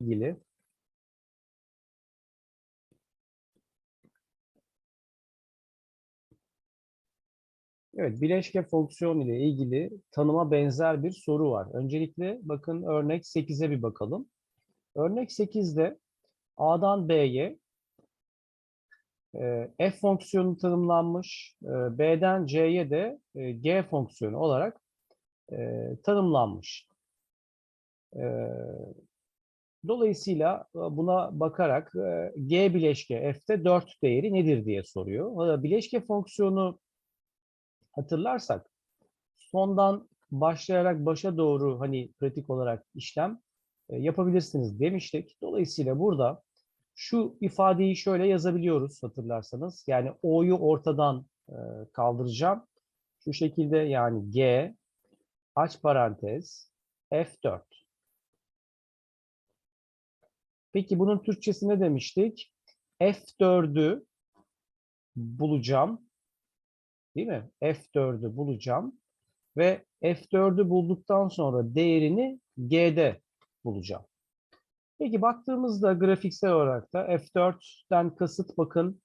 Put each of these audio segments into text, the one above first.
ilgili Evet, bileşke fonksiyon ile ilgili tanıma benzer bir soru var. Öncelikle bakın örnek 8'e bir bakalım. Örnek 8'de A'dan B'ye e, f fonksiyonu tanımlanmış, e, B'den C'ye de e, g fonksiyonu olarak tanımlanmış. Dolayısıyla e, buna bakarak e, g bileşke f'te 4 değeri nedir diye soruyor. E, Bileşke fonksiyonu hatırlarsak sondan başlayarak başa doğru hani pratik olarak işlem yapabilirsiniz demiştik. Dolayısıyla burada şu ifadeyi şöyle yazabiliyoruz hatırlarsanız. Yani o'yu ortadan kaldıracağım. Şu şekilde yani g aç parantez f4. Peki bunun Türkçesi ne demiştik? f4'ü bulacağım. Değil mi? F4'ü bulacağım ve F4'ü bulduktan sonra değerini G'de bulacağım. Peki baktığımızda grafiksel olarak da F4'ten kasıt bakın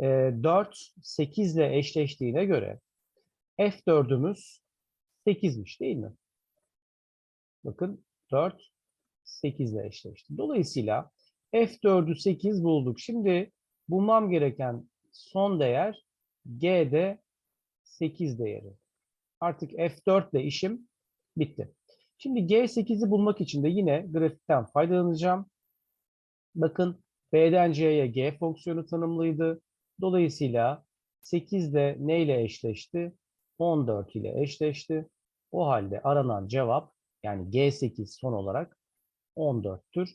e, 4 8 ile eşleştiğine göre F4'ümüz 8'miş değil mi? Bakın 4 8 ile eşleşti. Dolayısıyla F4'ü 8 bulduk. Şimdi bulmam gereken son değer G'de 8 değeri. Artık F4 ile işim bitti. Şimdi G8'i bulmak için de yine grafikten faydalanacağım. Bakın B'den C'ye G fonksiyonu tanımlıydı. Dolayısıyla 8 de ne ile eşleşti? 14 ile eşleşti. O halde aranan cevap yani G8 son olarak 14'tür.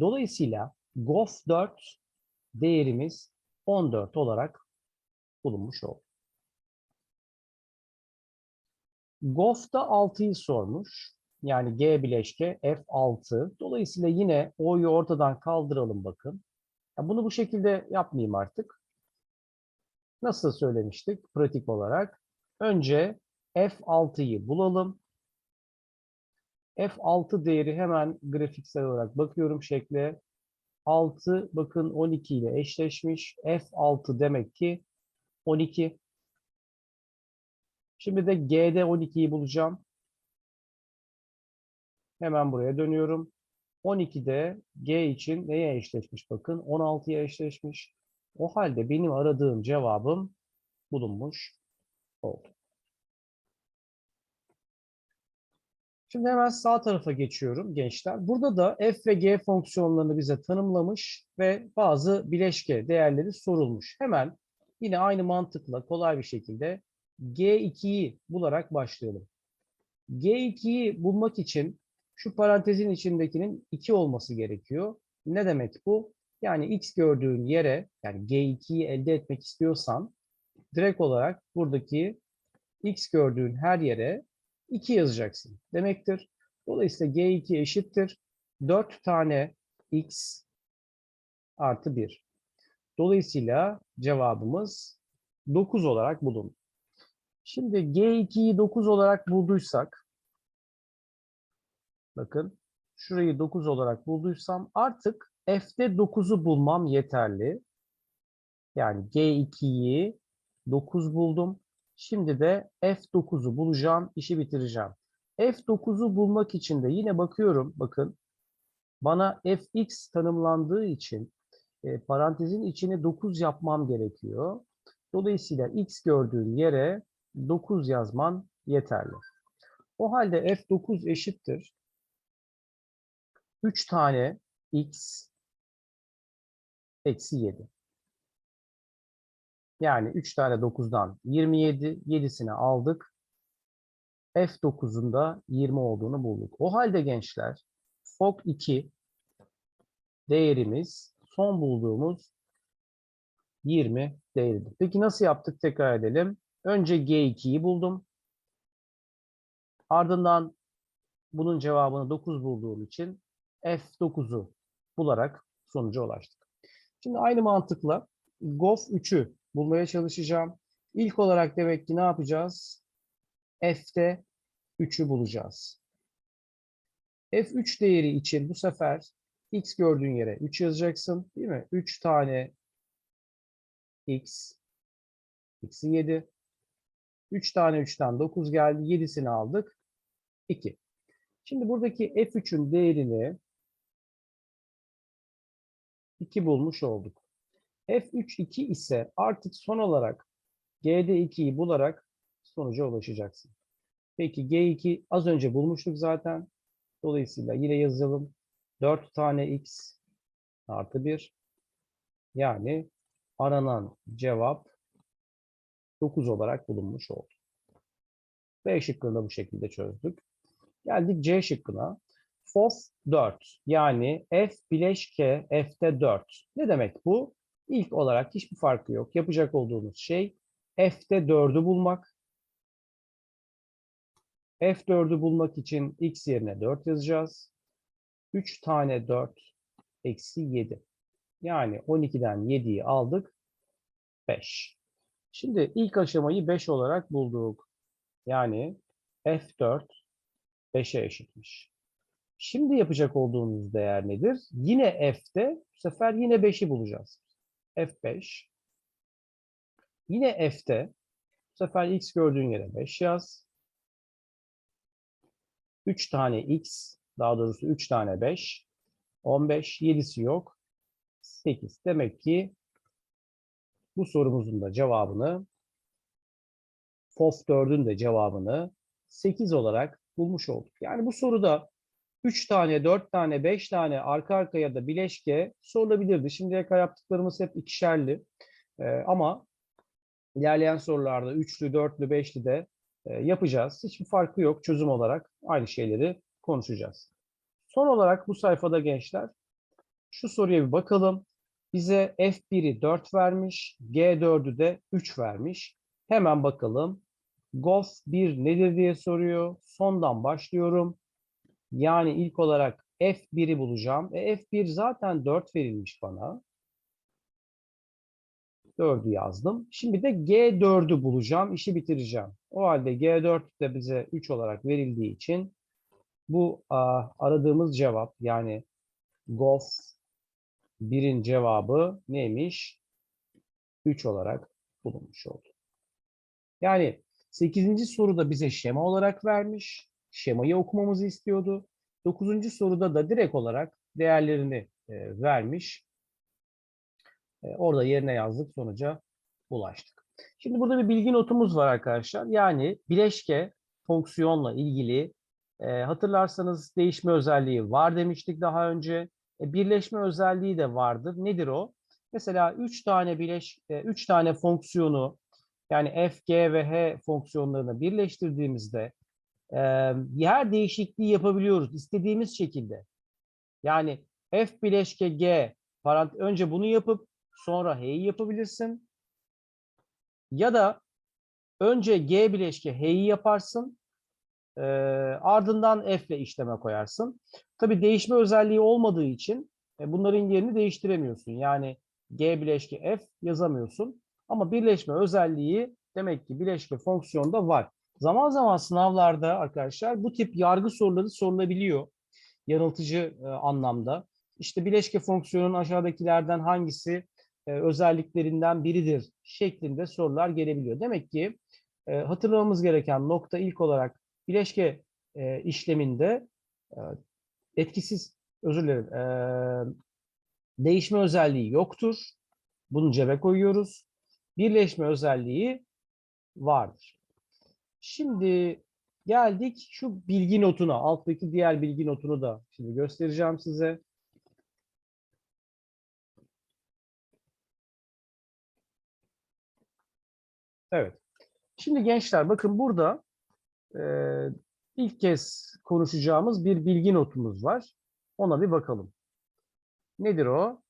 Dolayısıyla GOF4 değerimiz 14 olarak bulunmuş oldu. GOF'da 6'yı sormuş. Yani G bileşke F6. Dolayısıyla yine O'yu ortadan kaldıralım bakın. Bunu bu şekilde yapmayayım artık. Nasıl söylemiştik pratik olarak? Önce F6'yı bulalım. F6 değeri hemen grafiksel olarak bakıyorum şekle. 6 bakın 12 ile eşleşmiş. F6 demek ki 12. Şimdi de G'de 12'yi bulacağım. Hemen buraya dönüyorum. 12'de G için neye eşleşmiş bakın? 16'ya eşleşmiş. O halde benim aradığım cevabım bulunmuş oldu. Şimdi hemen sağ tarafa geçiyorum gençler. Burada da f ve g fonksiyonlarını bize tanımlamış ve bazı bileşke değerleri sorulmuş. Hemen yine aynı mantıkla kolay bir şekilde G2'yi bularak başlayalım. G2'yi bulmak için şu parantezin içindekinin 2 olması gerekiyor. Ne demek bu? Yani x gördüğün yere yani G2'yi elde etmek istiyorsan direkt olarak buradaki x gördüğün her yere 2 yazacaksın demektir. Dolayısıyla G2 eşittir 4 tane x artı 1. Dolayısıyla cevabımız 9 olarak bulundu. Şimdi G2'yi 9 olarak bulduysak bakın şurayı 9 olarak bulduysam artık F'de 9'u bulmam yeterli. Yani G2'yi 9 buldum. Şimdi de F9'u bulacağım, işi bitireceğim. F9'u bulmak için de yine bakıyorum, bakın bana Fx tanımlandığı için e, parantezin içine 9 yapmam gerekiyor. Dolayısıyla x gördüğün yere 9 yazman yeterli. O halde F9 eşittir. 3 tane x eksi 7. Yani 3 tane 9'dan 27, 7'sini aldık. F9'un da 20 olduğunu bulduk. O halde gençler FOK 2 değerimiz son bulduğumuz 20 değeridir. Peki nasıl yaptık tekrar edelim. Önce G2'yi buldum. Ardından bunun cevabını 9 bulduğum için F9'u bularak sonuca ulaştık. Şimdi aynı mantıkla GOF 3'ü bulmaya çalışacağım. İlk olarak demek ki ne yapacağız? F'te 3'ü bulacağız. F3 değeri için bu sefer x gördüğün yere 3 yazacaksın değil mi? 3 tane x eksi 7. 3 tane 3'ten 9 geldi. 7'sini aldık. 2. Şimdi buradaki f3'ün değerini 2 bulmuş olduk. F3 2 ise artık son olarak g'de 2'yi bularak sonuca ulaşacaksın. Peki g2 az önce bulmuştuk zaten. Dolayısıyla yine yazalım. 4 tane x artı 1. Yani aranan cevap 9 olarak bulunmuş oldu. B şıkkını da bu şekilde çözdük. Geldik C şıkkına. FOF 4 yani F bileşke F'te 4. Ne demek bu? İlk olarak hiçbir farkı yok. Yapacak olduğumuz şey F'te 4'ü bulmak. F4'ü bulmak için x yerine 4 yazacağız. 3 tane 4 eksi 7. Yani 12'den 7'yi aldık. 5. Şimdi ilk aşamayı 5 olarak bulduk. Yani F4 5'e eşitmiş. Şimdi yapacak olduğumuz değer nedir? Yine F'te bu sefer yine 5'i bulacağız. F5. Yine F'te bu sefer x gördüğün yere 5 yaz. 3 tane x, daha doğrusu 3 tane 5. 15, 7'si yok. 8. Demek ki bu sorumuzun da cevabını FOF 4'ün de cevabını 8 olarak bulmuş olduk. Yani bu soruda 3 tane, 4 tane, 5 tane arka arkaya da bileşke sorulabilirdi. Şimdiye kadar yaptıklarımız hep ikişerli. Ee, ama ilerleyen sorularda üçlü, dörtlü, beşli de e, yapacağız. Hiçbir farkı yok çözüm olarak. Aynı şeyleri konuşacağız. Son olarak bu sayfada gençler şu soruya bir bakalım. Bize F1'i 4 vermiş, G4'ü de 3 vermiş. Hemen bakalım. GOF 1 nedir diye soruyor. Sondan başlıyorum. Yani ilk olarak F1'i bulacağım. E, F1 zaten 4 verilmiş bana. 4'ü yazdım. Şimdi de G4'ü bulacağım. işi bitireceğim. O halde G4 de bize 3 olarak verildiği için bu a, aradığımız cevap yani GOF 1'in cevabı neymiş? 3 olarak bulunmuş oldu. Yani 8. soruda bize şema olarak vermiş. Şemayı okumamızı istiyordu. 9. soruda da direkt olarak değerlerini e, vermiş. E, orada yerine yazdık sonuca ulaştık. Şimdi burada bir bilgi notumuz var arkadaşlar. Yani bileşke fonksiyonla ilgili e, hatırlarsanız değişme özelliği var demiştik daha önce. E, birleşme özelliği de vardır. Nedir o? Mesela 3 tane bileş 3 tane fonksiyonu yani f, g ve h fonksiyonlarını birleştirdiğimizde e, yer değişikliği yapabiliyoruz istediğimiz şekilde. Yani f bileşke g parant önce bunu yapıp sonra h'yi yapabilirsin. Ya da önce g bileşke h'yi yaparsın. E, ardından f ile işleme koyarsın. Tabii değişme özelliği olmadığı için e, bunların yerini değiştiremiyorsun. Yani g bileşke f yazamıyorsun. Ama birleşme özelliği demek ki bileşke fonksiyonda var. Zaman zaman sınavlarda arkadaşlar bu tip yargı soruları sorulabiliyor. Yanıltıcı e, anlamda. İşte bileşke fonksiyonun aşağıdakilerden hangisi e, özelliklerinden biridir şeklinde sorular gelebiliyor. Demek ki e, hatırlamamız gereken nokta ilk olarak bileşke e, işleminde e, etkisiz, özür dilerim, e, değişme özelliği yoktur. Bunu cebe koyuyoruz. Birleşme özelliği vardır. Şimdi geldik şu bilgi notuna. Alttaki diğer bilgi notunu da şimdi göstereceğim size. Evet. Şimdi gençler bakın burada e, ilk kez konuşacağımız bir bilgi notumuz var. Ona bir bakalım. Nedir o?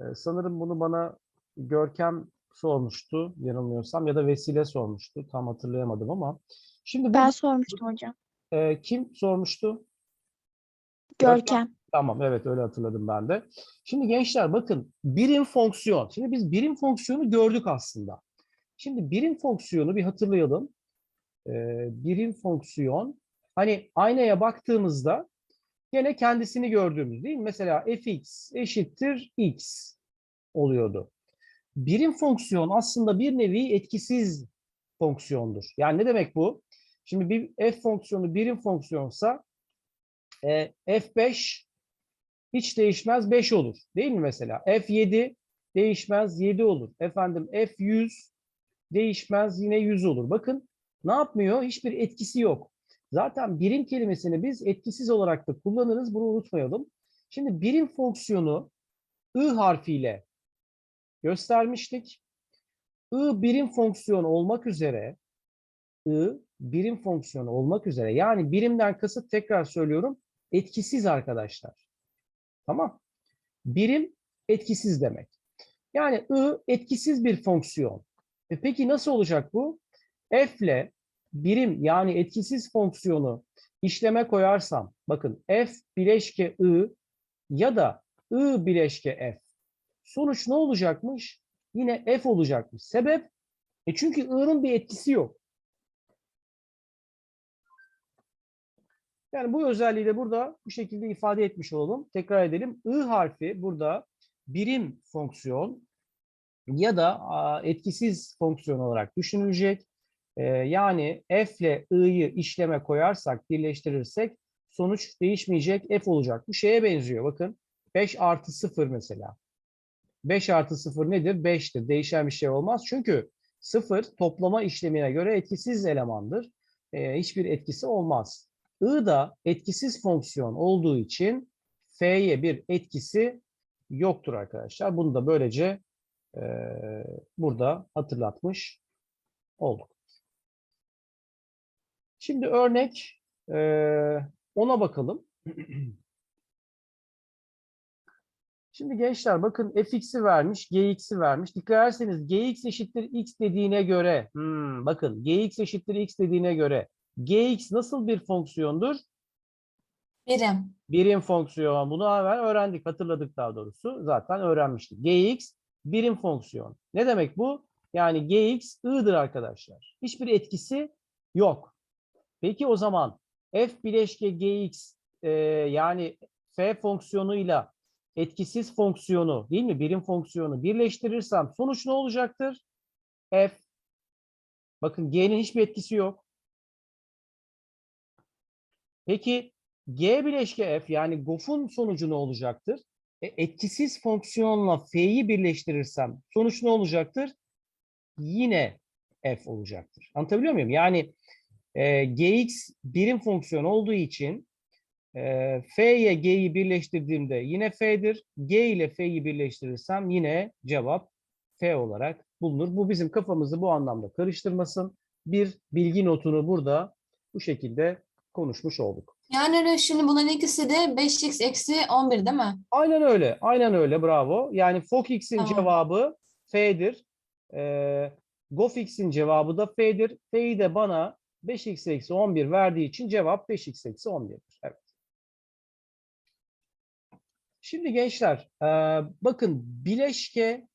E, sanırım bunu bana Görkem sormuştu yanılmıyorsam ya da Vesile sormuştu. Tam hatırlayamadım ama. Şimdi Ben bu, sormuştum hocam. e, kim sormuştu? Görkem. Tamam evet öyle hatırladım ben de. Şimdi gençler bakın birim fonksiyon. Şimdi biz birim fonksiyonu gördük aslında. Şimdi birim fonksiyonu bir hatırlayalım. Ee, birim fonksiyon hani aynaya baktığımızda Gene kendisini gördüğümüz değil mi? Mesela fx eşittir x oluyordu. Birim fonksiyon aslında bir nevi etkisiz fonksiyondur. Yani ne demek bu? Şimdi bir f fonksiyonu birim fonksiyonsa e, f5 hiç değişmez 5 olur. Değil mi mesela? f7 değişmez 7 olur. Efendim f100 değişmez yine 100 olur. Bakın ne yapmıyor? Hiçbir etkisi yok. Zaten birim kelimesini biz etkisiz olarak da kullanırız. Bunu unutmayalım. Şimdi birim fonksiyonu I harfiyle göstermiştik. I birim fonksiyon olmak üzere I birim fonksiyonu olmak üzere yani birimden kasıt tekrar söylüyorum etkisiz arkadaşlar. Tamam. Birim etkisiz demek. Yani I etkisiz bir fonksiyon. E peki nasıl olacak bu? F ile birim yani etkisiz fonksiyonu işleme koyarsam bakın f bileşke I ya da I bileşke F. Sonuç ne olacakmış? Yine F olacakmış. Sebep? E çünkü I'nın bir etkisi yok. Yani bu özelliği de burada bu şekilde ifade etmiş olalım. Tekrar edelim. I harfi burada birim fonksiyon ya da etkisiz fonksiyon olarak düşünülecek. Ee, yani f ile i'yi işleme koyarsak, birleştirirsek sonuç değişmeyecek, f olacak. Bu şeye benziyor. Bakın 5 artı 0 mesela. 5 artı 0 nedir? 5'tir. Değişen bir şey olmaz. Çünkü 0 toplama işlemine göre etkisiz elemandır. Ee, hiçbir etkisi olmaz. I da etkisiz fonksiyon olduğu için f'ye bir etkisi yoktur arkadaşlar. Bunu da böylece e, burada hatırlatmış olduk. Şimdi örnek e, ona bakalım. Şimdi gençler bakın fx'i vermiş, gx'i vermiş. Dikkat ederseniz gx eşittir x dediğine göre, hmm, bakın gx eşittir x dediğine göre gx nasıl bir fonksiyondur? Birim. Birim fonksiyon. Bunu evvel öğrendik, hatırladık daha doğrusu. Zaten öğrenmiştik. gx birim fonksiyon. Ne demek bu? Yani gx i'dir arkadaşlar. Hiçbir etkisi yok. Peki o zaman f bileşke gx e, yani f fonksiyonuyla etkisiz fonksiyonu değil mi? Birim fonksiyonu birleştirirsem sonuç ne olacaktır? f. Bakın g'nin hiçbir etkisi yok. Peki g bileşke f yani gof'un sonucu ne olacaktır? E, etkisiz fonksiyonla f'yi birleştirirsem sonuç ne olacaktır? Yine f olacaktır. Anlatabiliyor muyum? Yani e, gx birim fonksiyon olduğu için e, f ile g'yi birleştirdiğimde yine f'dir. g ile f'yi birleştirirsem yine cevap f olarak bulunur. Bu bizim kafamızı bu anlamda karıştırmasın. Bir bilgi notunu burada bu şekilde konuşmuş olduk. Yani şimdi bunların ikisi de 5x eksi 11 değil mi? Aynen öyle. Aynen öyle. Bravo. Yani Fokix'in Tamam. cevabı F'dir. Ee, Gofix'in cevabı da F'dir. F'yi de bana 5x eksi 11 verdiği için cevap 5x eksi 11'dir. Evet. Şimdi gençler e, bakın bileşke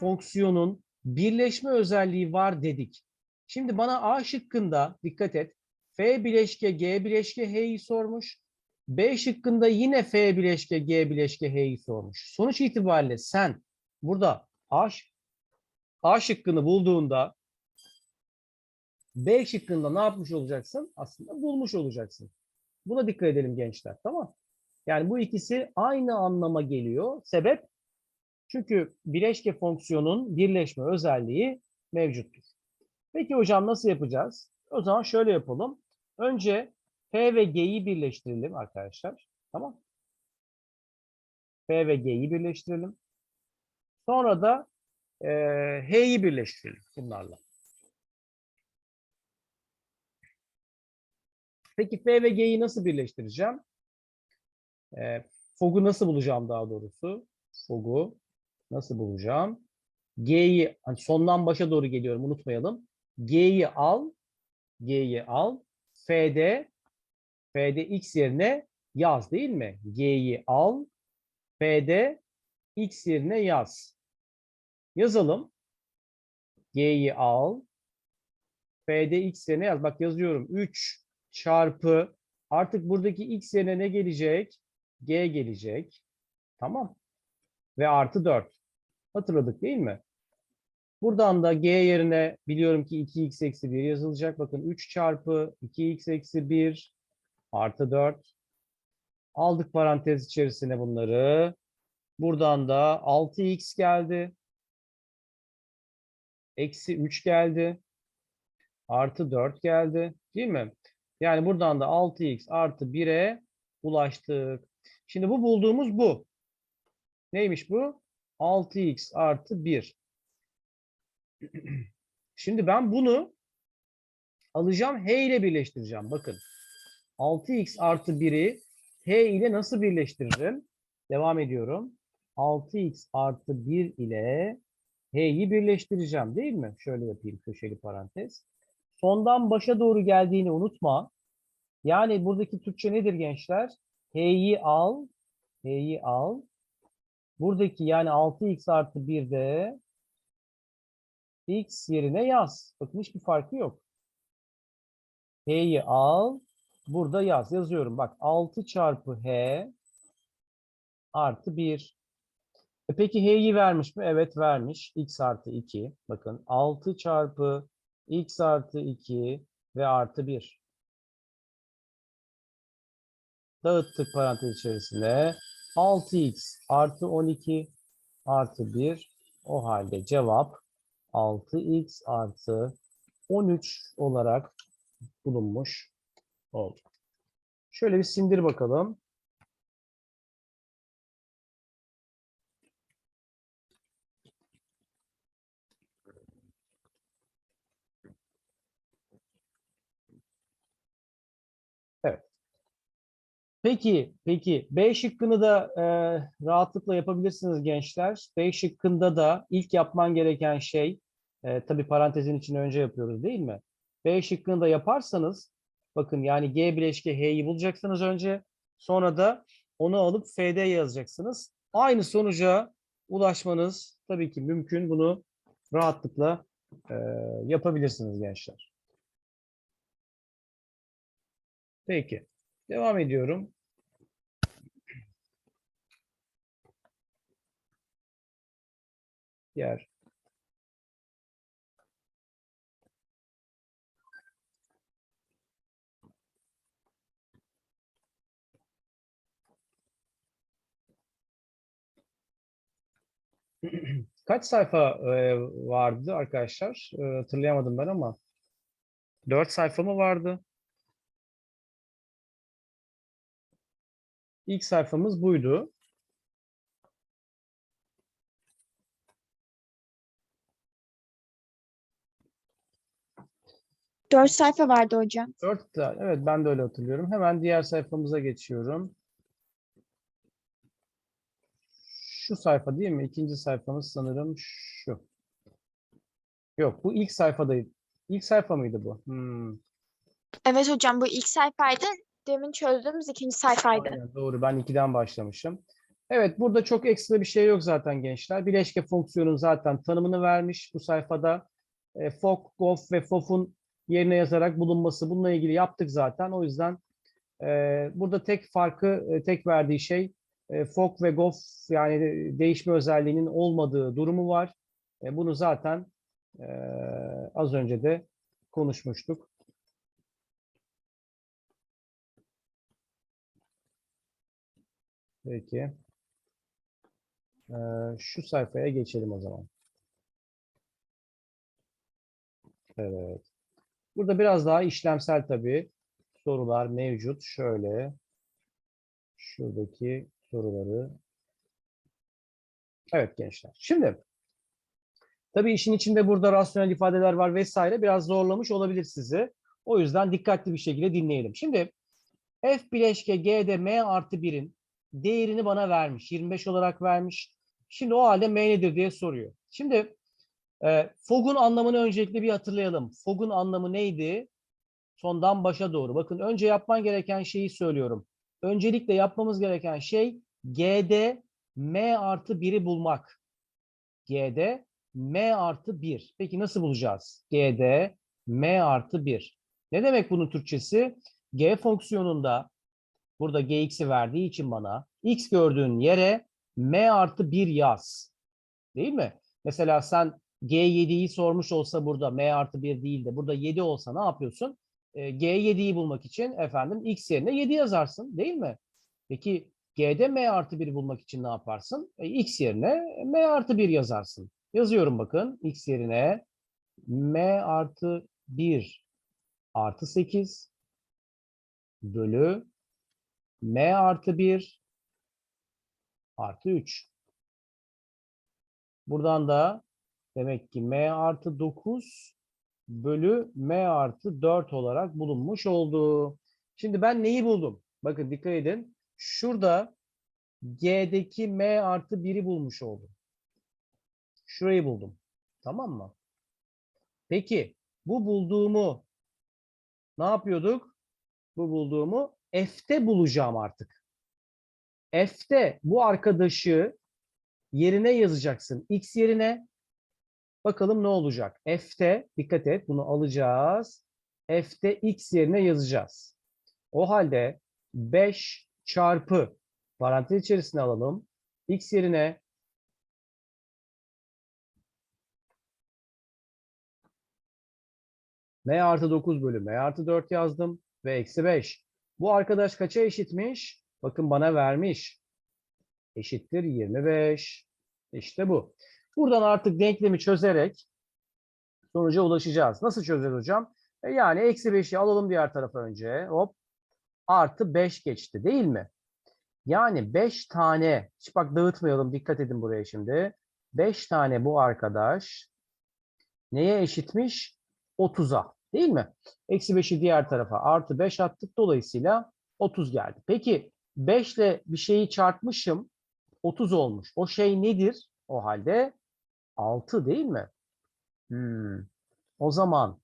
fonksiyonun birleşme özelliği var dedik. Şimdi bana A şıkkında dikkat et. F bileşke G bileşke H'yi sormuş. B şıkkında yine F bileşke G bileşke H'yi sormuş. Sonuç itibariyle sen burada A, A şıkkını bulduğunda B şıkkında ne yapmış olacaksın? Aslında bulmuş olacaksın. Buna dikkat edelim gençler. Tamam. Yani bu ikisi aynı anlama geliyor. Sebep? Çünkü bileşke fonksiyonun birleşme özelliği mevcuttur. Peki hocam nasıl yapacağız? O zaman şöyle yapalım. Önce F ve G'yi birleştirelim arkadaşlar. Tamam. F ve G'yi birleştirelim. Sonra da e, H'yi birleştirelim bunlarla. Peki F ve G'yi nasıl birleştireceğim? E, Fog'u nasıl bulacağım daha doğrusu? Fog'u nasıl bulacağım? G'yi hani sondan başa doğru geliyorum unutmayalım. G'yi al, G'yi al. F'de F'de x yerine yaz değil mi? G'yi al. F'de x yerine yaz. Yazalım. G'yi al. F'de x yerine yaz. Bak yazıyorum. 3 çarpı Artık buradaki x yerine ne gelecek? G gelecek. Tamam. Ve artı 4. Hatırladık değil mi? Buradan da g yerine biliyorum ki 2x eksi 1 yazılacak. Bakın 3 çarpı 2x eksi 1 artı 4. Aldık parantez içerisine bunları. Buradan da 6x geldi. Eksi 3 geldi. Artı 4 geldi. Değil mi? Yani buradan da 6x artı 1'e ulaştık. Şimdi bu bulduğumuz bu. Neymiş bu? 6x artı 1. Şimdi ben bunu alacağım h ile birleştireceğim. Bakın 6x artı 1'i h ile nasıl birleştiririm? Devam ediyorum. 6x artı 1 ile h'yi birleştireceğim değil mi? Şöyle yapayım köşeli parantez. Sondan başa doğru geldiğini unutma. Yani buradaki Türkçe nedir gençler? H'yi al, h'yi al. Buradaki yani 6x artı 1'de x yerine yaz. Bakın hiçbir farkı yok. H'yi al. Burada yaz. Yazıyorum. Bak 6 çarpı h artı 1. E peki h'yi vermiş mi? Evet vermiş. x artı 2. Bakın 6 çarpı x artı 2 ve artı 1. Dağıttık parantez içerisine. 6x artı 12 artı 1. O halde cevap 6x artı 13 olarak bulunmuş oldu. Şöyle bir sindir bakalım. Evet. Peki, peki B şıkkını da e, rahatlıkla yapabilirsiniz gençler. B şıkkında da ilk yapman gereken şey, e, tabii parantezin içine önce yapıyoruz değil mi? B şıkkını da yaparsanız, bakın yani G bileşke H'yi bulacaksınız önce. Sonra da onu alıp FD yazacaksınız. Aynı sonuca ulaşmanız tabii ki mümkün. Bunu rahatlıkla e, yapabilirsiniz gençler. Peki. Devam ediyorum. Diğer. Kaç sayfa e, vardı arkadaşlar? E, hatırlayamadım ben ama. Dört sayfa mı vardı? İlk sayfamız buydu. Dört sayfa vardı hocam. Dört. Evet ben de öyle hatırlıyorum. Hemen diğer sayfamıza geçiyorum. Şu sayfa değil mi? İkinci sayfamız sanırım şu. Yok bu ilk sayfadaydı. İlk sayfa mıydı bu? Hmm, Evet hocam bu ilk sayfaydı. Demin çözdüğümüz ikinci sayfaydı. aynen, doğru ben 2'den başlamışım. Evet burada çok ekstra bir şey yok zaten gençler. Bileşke fonksiyonun zaten tanımını vermiş bu sayfada. E, fok, gof ve fof'un yerine yazarak bulunması bununla ilgili yaptık zaten. O yüzden e, burada tek farkı, e, tek verdiği şey e, fok ve gof yani de- değişme özelliğinin olmadığı durumu var. E, bunu zaten e, az önce de konuşmuştuk. Peki. Ee, şu sayfaya geçelim o zaman. Evet. Burada biraz daha işlemsel tabii sorular mevcut. Şöyle şuradaki soruları. Evet gençler. Şimdi tabii işin içinde burada rasyonel ifadeler var vesaire. Biraz zorlamış olabilir sizi. O yüzden dikkatli bir şekilde dinleyelim. Şimdi f bileşke g'de m artı 1'in değerini bana vermiş. 25 olarak vermiş. Şimdi o halde M nedir diye soruyor. Şimdi e, FOG'un anlamını öncelikle bir hatırlayalım. FOG'un anlamı neydi? Sondan başa doğru. Bakın önce yapman gereken şeyi söylüyorum. Öncelikle yapmamız gereken şey G'de M artı 1'i bulmak. G'de M artı 1. Peki nasıl bulacağız? G'de M artı 1. Ne demek bunun Türkçesi? G fonksiyonunda burada gx'i verdiği için bana x gördüğün yere m artı 1 yaz. Değil mi? Mesela sen G7'yi sormuş olsa burada m artı 1 değil de burada 7 olsa ne yapıyorsun? E, G7'yi bulmak için efendim x yerine 7 yazarsın değil mi? Peki G'de m artı 1'i bulmak için ne yaparsın? E, x yerine m artı 1 yazarsın. Yazıyorum bakın x yerine m artı 1 artı 8 bölü m artı 1 artı 3. Buradan da demek ki m artı 9 bölü m artı 4 olarak bulunmuş oldu. Şimdi ben neyi buldum? Bakın dikkat edin. Şurada G'deki m artı 1'i bulmuş oldum. Şurayı buldum. Tamam mı? Peki bu bulduğumu ne yapıyorduk? Bu bulduğumu f'te bulacağım artık. F'te bu arkadaşı yerine yazacaksın. X yerine bakalım ne olacak? F'te dikkat et bunu alacağız. F'te X yerine yazacağız. O halde 5 çarpı parantez içerisine alalım. X yerine m artı 9 bölü m artı 4 yazdım ve eksi 5. Bu arkadaş kaça eşitmiş? Bakın bana vermiş. Eşittir 25. İşte bu. Buradan artık denklemi çözerek sonuca ulaşacağız. Nasıl çözeceğiz hocam? E yani eksi 5'i alalım diğer tarafa önce. Hop. Artı 5 geçti değil mi? Yani 5 tane, hiç bak dağıtmayalım dikkat edin buraya şimdi. 5 tane bu arkadaş neye eşitmiş? 30'a değil mi? Eksi 5'i diğer tarafa artı 5 attık dolayısıyla 30 geldi. Peki 5 ile bir şeyi çarpmışım 30 olmuş. O şey nedir? O halde 6 değil mi? Hmm. O zaman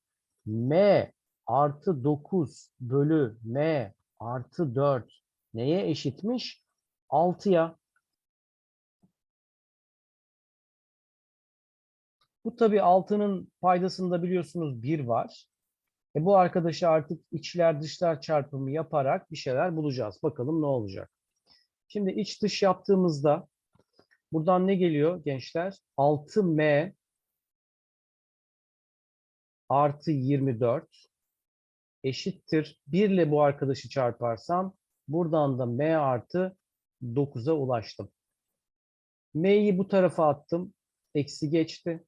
m artı 9 bölü m artı 4 neye eşitmiş? 6'ya. Bu tabii 6'nın paydasında biliyorsunuz 1 var. E bu arkadaşı artık içler dışlar çarpımı yaparak bir şeyler bulacağız. Bakalım ne olacak. Şimdi iç dış yaptığımızda buradan ne geliyor gençler? 6m artı 24 eşittir. 1 ile bu arkadaşı çarparsam buradan da m artı 9'a ulaştım. m'yi bu tarafa attım. Eksi geçti.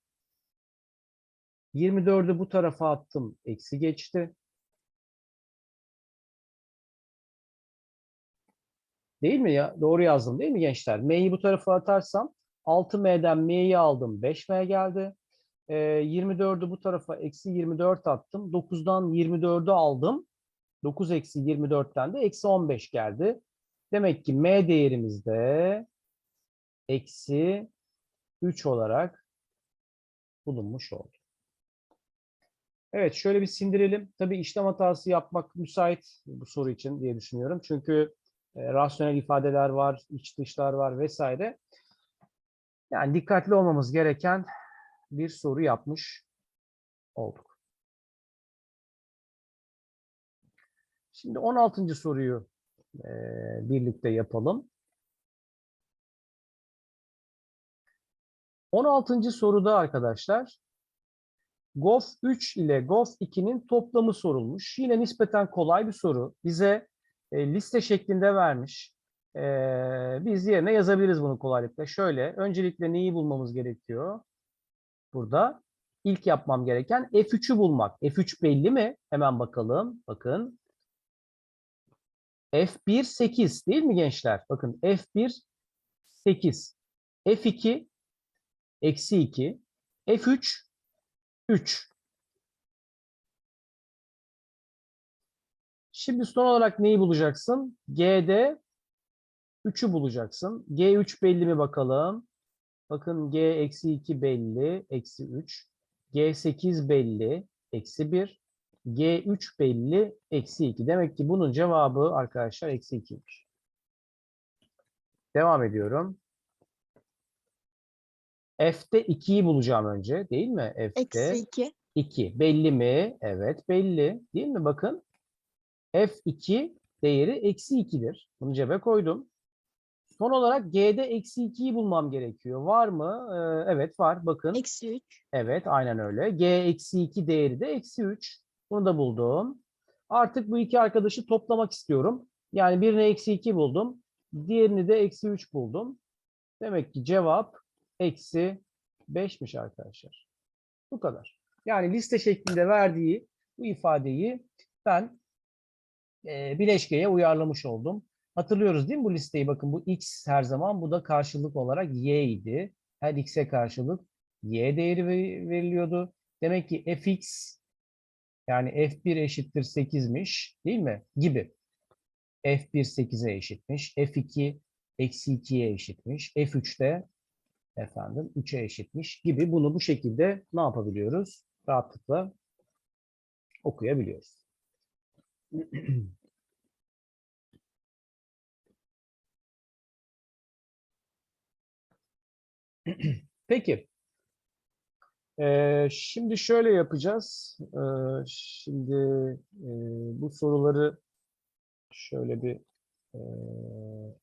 24'ü bu tarafa attım. Eksi geçti. Değil mi ya? Doğru yazdım değil mi gençler? M'yi bu tarafa atarsam 6M'den M'yi aldım. 5M geldi. Ee, 24'ü bu tarafa eksi 24 attım. 9'dan 24'ü aldım. 9 eksi 24'ten de eksi 15 geldi. Demek ki M değerimiz de eksi 3 olarak bulunmuş oldu. Evet şöyle bir sindirelim. Tabii işlem hatası yapmak müsait bu soru için diye düşünüyorum. Çünkü e, rasyonel ifadeler var, iç dışlar var vesaire. Yani dikkatli olmamız gereken bir soru yapmış olduk. Şimdi 16. soruyu e, birlikte yapalım. 16. soruda arkadaşlar GOF 3 ile GOF 2'nin toplamı sorulmuş. Yine nispeten kolay bir soru. Bize e, liste şeklinde vermiş. E, biz yerine yazabiliriz bunu kolaylıkla. Şöyle, öncelikle neyi bulmamız gerekiyor? Burada ilk yapmam gereken F3'ü bulmak. F3 belli mi? Hemen bakalım. Bakın. F1 8 değil mi gençler? Bakın F1 8. F2 eksi 2. F3 3. Şimdi son olarak neyi bulacaksın? G'de 3'ü bulacaksın. G3 belli mi bakalım? Bakın G eksi 2 belli. Eksi 3. G8 belli. Eksi 1. G3 belli. Eksi 2. Demek ki bunun cevabı arkadaşlar eksi 2'ymiş. Devam ediyorum. F'te 2'yi bulacağım önce değil mi? F'te Eksi 2. 2. Belli mi? Evet belli. Değil mi? Bakın. F2 değeri eksi 2'dir. Bunu cebe koydum. Son olarak G'de eksi 2'yi bulmam gerekiyor. Var mı? Ee, evet var. Bakın. Eksi 3. Evet, aynen öyle. G eksi 2 değeri de eksi 3. Bunu da buldum. Artık bu iki arkadaşı toplamak istiyorum. Yani birini eksi 2 buldum. Diğerini de eksi 3 buldum. Demek ki cevap eksi 5'miş arkadaşlar. Bu kadar. Yani liste şeklinde verdiği bu ifadeyi ben e, bileşkeye uyarlamış oldum. Hatırlıyoruz değil mi bu listeyi? Bakın bu x her zaman bu da karşılık olarak y idi. Her x'e karşılık y değeri ve- veriliyordu. Demek ki fx yani f1 eşittir 8'miş değil mi? Gibi. f1 8'e eşitmiş. f2 eksi 2'ye eşitmiş. f3 de efendim 3'e eşitmiş gibi bunu bu şekilde ne yapabiliyoruz? Rahatlıkla okuyabiliyoruz. Peki. Ee, şimdi şöyle yapacağız. Ee, şimdi e, bu soruları şöyle bir e,